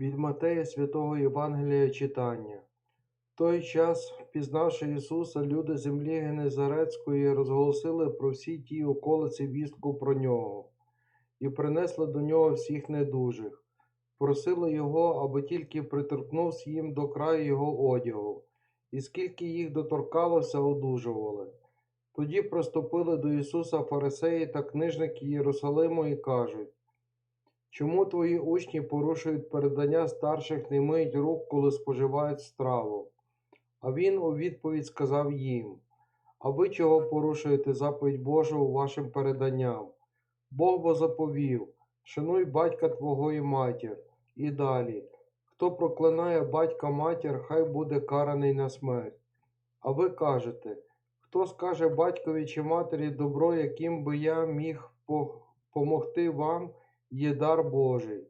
Від Матея Святого Євангелія читання. В той час, впізнавши Ісуса, люди землі Генезарецької розголосили про всі ті околиці вістку про нього, і принесли до нього всіх недужих, просили його, аби тільки приторкнувся їм до краю його одягу, і скільки їх доторкалося, одужували. Тоді приступили до Ісуса фарисеї та книжники Єрусалиму і кажуть, Чому твої учні порушують передання старших не миють рук, коли споживають страву? А він у відповідь сказав їм: А ви чого порушуєте заповідь Божу вашим переданням? Бог бо заповів: шануй батька твого і матір. І далі. Хто проклинає батька матір, хай буде караний на смерть. А ви кажете, хто скаже батькові чи матері добро, яким би я міг помогти вам, є дар Божий.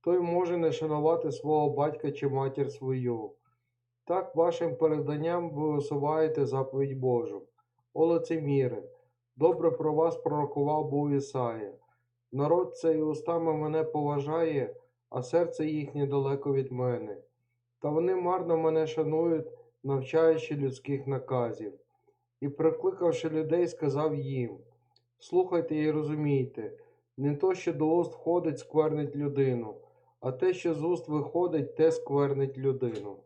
Той може не шанувати свого батька чи матір свою. Так вашим переданням ви усуваєте заповідь Божу. О лицеміре, добре про вас пророкував був Ісая. Народ цей устами мене поважає, а серце їхнє далеко від мене. Та вони марно мене шанують, навчаючи людських наказів. І, прикликавши людей, сказав їм: Слухайте і розумійте, не то, що до уст входить, сквернить людину, а те, що з уст виходить, те сквернить людину.